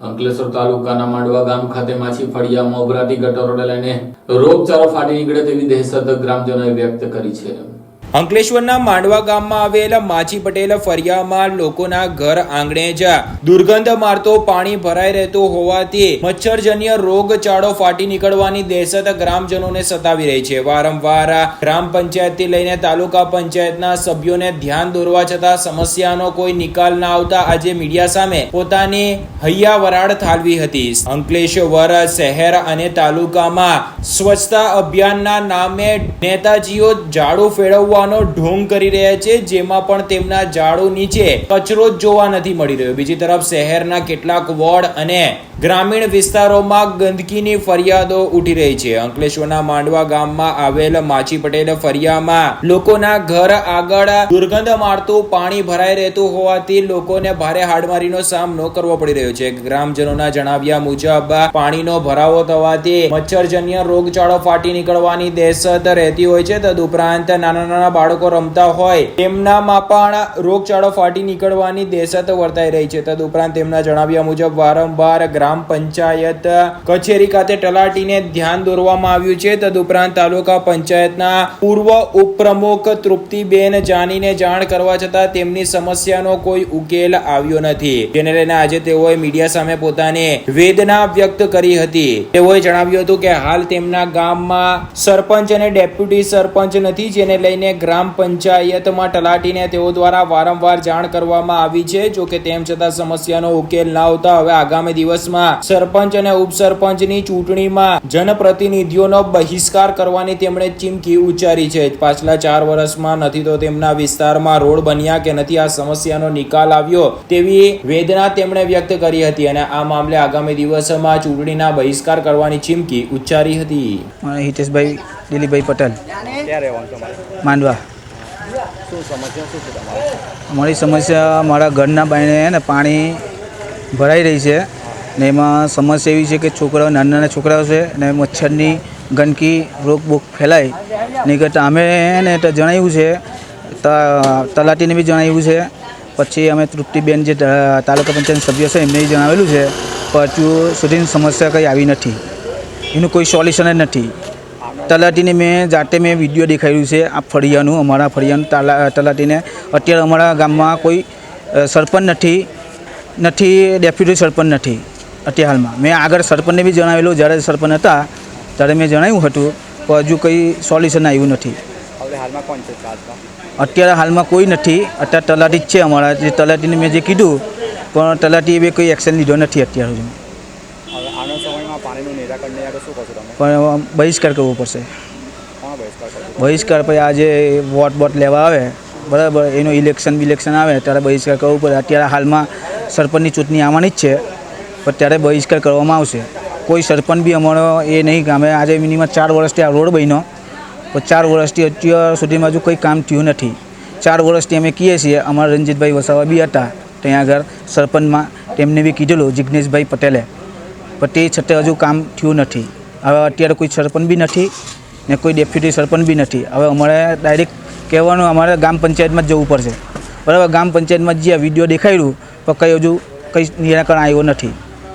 અંકલેશ્વર તાલુકાના માંડવા ગામ ખાતે માછી ફળિયા મોભરાથી ગટરોને લઈને રોગચાળો ફાટી નીકળે તેવી દહેશત ગ્રામજનોએ વ્યક્ત કરી છે. અંકલેશ્વરના માંડવા ગામમાં આવેલા માછી પટેલ ફરિયામાં લોકોના ઘર આંગણે જ દુર્ગંધ મારતો પાણી ભરાઈ રહેતું હોવાથી મચ્છરજન્ય રોગચાળો ફાટી નીકળવાની દહેશત ગ્રામજનોને સતાવી રહી છે. વારંવાર ગ્રામ પંચાયતથી લઈને તાલુકા પંચાયતના સભ્યોને ધ્યાન દોરવા છતાં સમસ્યાનો કોઈ નિકાલ ના આવતા આજે મીડિયા સામે પોતાની હૈયા વરાળ થાલવી હતી. અંકલેશ્વર શહેર અને તાલુકામાં સ્વચ્છતા અભિયાનના નામે નેતાજીઓ ઝાડુ ફેરવવાનો ઢોંગ કરી રહ્યા છે, જેમાં પણ તેમના ઝાડો નીચે કચરો જોવા નથી મળી રહ્યો. બીજી તરફ શહેરના કેટલાક વોર્ડ અને ગ્રામીણ વિસ્તારોમાં ગંદકીની ફરિયાદો ઉઠી રહી છે. અંકલેશ્વરના માંડવા ગામમાં આવેલ માછી પટેલ ફરિયામાં લોકોના ઘર આગળ દુર્ગંધ મારતું, પાણી ભરાઈ રહેતું હોવાથી લોકોને ભારે હાડમારીનો સામનો કરવો પડી રહ્યો છે. ગ્રામજનોના જણાવ્યા મુજબ, પાણીનો ભરાવો થવાથી મચ્છરજન્ય રોગચાળો ફાટી નીકળવાની દહેશત રહેતી હોય છે. તદુપરાંત નાના નાના બાળકો રમતા હોય તેમનામાં પણ રોગચાળો ફાટી નીકળવાની દહેશત વર્તાઈ રહી છે. તદુપરાંત તેમના જણાવ્યા મુજબ, વારંવાર ગ્રામ પંચાયત કચેરી ખાતે તલાટીને ધ્યાન દોરવામાં આવ્યું છે. તદુપરાંત તાલુકા પંચાયતના પૂર્વ ઉપપ્રમુખ તૃપ્તિબેન જાનીને જાણ કરવા છતાં તેમની સમસ્યાનો કોઈ ઉકેલ આવ્યો નથી. જેને લઈને આજે તેઓએ મીડિયા સામે પોતાની વેદના વ્યક્ત કરી હતી. તેઓએ જણાવ્યું હતું કે, હાલ તેમના ગામમાં સરપંચ અને ડેપ્યુટી સરપંચ નથી, જેને લઈને ગ્રામ પંચાયતમાં તલાટીને તેઓ દ્વારા વારંવાર જાણ કરવામાં આવી છે. જો કે તેમ છતાં સમસ્યાનો ઉકેલ ના આવતા હવે આગામી દિવસમાં સરપંચ અને ઉપસરપંચની ચૂંટણીમાં જનપ્રતિનિધિઓનો બહિષ્કાર કરવાની તેમણે ચીમકી ઉચ્ચારી છે. પાછલા ચાર વર્ષમાં નથી તો તેમના વિસ્તારમાં રોડ બન્યા કે નથી આ સમસ્યાનો નિકાલ આવ્યો તેવી વેદના તેમણે વ્યક્ત કરી હતી અને આ મામલે આગામી દિવસોમાં ચૂંટણીના બહિષ્કાર કરવાની ચીમકી ઉચ્ચારી હતી. હિતેશભાઈ દિલીપભાઈ પટેલ. માંડવા. શું સમસ્યા શું છે અમારી સમસ્યા મારા ઘરના બાયણે ને પાણી ભરાઈ રહી છે ને એમાં સમસ્યા એવી છે કે છોકરાઓ, નાના નાના છોકરાઓ છે ને મચ્છરની ગંદકી, રોગ બોગ ફેલાય. નહીં કરતાં અમે એને જણાવ્યું છે તલાટીને બી જણાવ્યું છે. પછી અમે તૃપ્તિબેન જે તાલુકા પંચાયત સભ્ય છે એમને જણાવેલું છે. પણ હજુ સુધીની સમસ્યા કંઈ આવી નથી. એનું કોઈ સોલ્યુશન જ નથી. તલાટીને મેં જાતે મેં વીડિયો દેખાડ્યું છે. આ ફળિયાનું અમારા ફળિયાનું તાલા તલાટીને. અત્યારે અમારા ગામમાં કોઈ સરપંચ નથી નથી ડેપ્યુટી સરપંચ નથી અત્યારે હાલમાં. મેં આગળ સરપંચને બી જણાવેલું જ્યારે સરપંચ હતા ત્યારે મેં જણાવ્યું હતું પણ હજુ કંઈ સોલ્યુશન આવ્યું નથી. અત્યારે હાલમાં કોઈ નથી. અત્યારે તલાટી જ છે અમારા. જે તલાટીને મેં જે કીધું પણ તલાટીએ બી કોઈ એક્શન લીધો નથી અત્યાર સુધી. આના સમયમાં નિરાકરણ નહીં આવે શું કરશો તમે? પણ બહિષ્કાર કરવો પડશે. બહિષ્કાર પછી આ આજે વોટ બોટ લેવા આવે બરાબર એનું ઇલેક્શન બિલેક્શન આવે ત્યારે બહિષ્કાર કરવો પડે. અત્યારે હાલમાં સરપંચની ચૂંટણી આવવાની જ છે પણ ત્યારે બહિષ્કાર કરવામાં આવશે. કોઈ સરપંચ બી અમારો એ નહીં ગામે આજે મિનિમમ ચાર વર્ષથી આ રોડ બન્યો પણ ચાર વર્ષથી અત્યાર સુધીમાં હજુ કંઈ કામ થયું નથી. ચાર વર્ષથી અમે કહીએ છીએ અમારા રણજીતભાઈ વસાવા બી હતા ત્યાં આગળ સરપંચમાં તેમને બી કીધેલું જિજ્ઞેશભાઈ પટેલે. પણ તે છતાં હજુ કામ થયું નથી. હવે અત્યારે કોઈ સરપંચ બી નથી ને કોઈ ડેપ્યુટી સરપંચ બી નથી. હવે અમારે ડાયરેક્ટ કહેવાનું અમારે ગ્રામ પંચાયતમાં જ જવું પડશે. બરાબર, ગામ પંચાયતમાં જે વીડિયો દેખાડ્યું પણ કંઈ હજુ કંઈ નિરાકરણ આવ્યું નથી.